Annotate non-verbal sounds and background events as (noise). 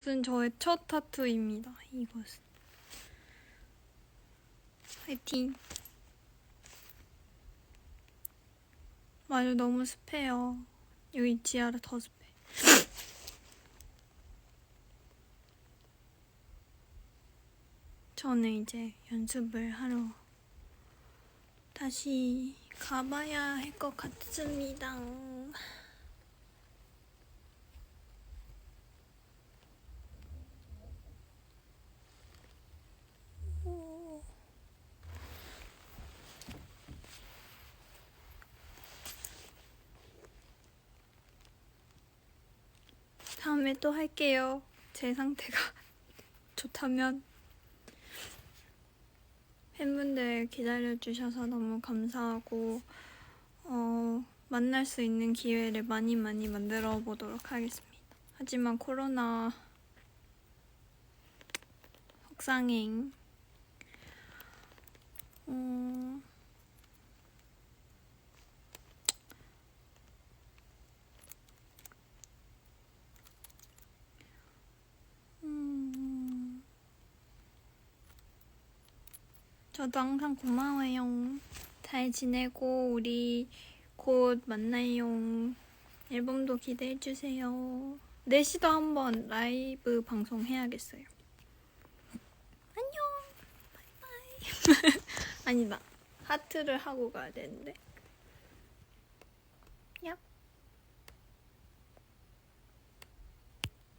이것은 저의 첫 타투입니다. 이것은. 화이팅. 맞아, 너무 습해요. 여기 지하라 더 습해. (laughs) 저는 이제 연습을 하러 다시 가봐야 할 것 같습니다. 다음에 또 할게요. 제 상태가 (laughs) 좋다면. 팬분들 기다려주셔서 너무 감사하고, 어, 만날 수 있는 기회를 많이 많이 만들어 보도록 하겠습니다. 하지만 코로나 속상행. 저도 항상 고마워요. 잘 지내고 우리 곧 만나요. 앨범도 기대해주세요. 4시도 한번 라이브 방송 해야겠어요. 안녕! 바이바이! (laughs) 아니다. 하트를 하고 가야 되는데. 얍.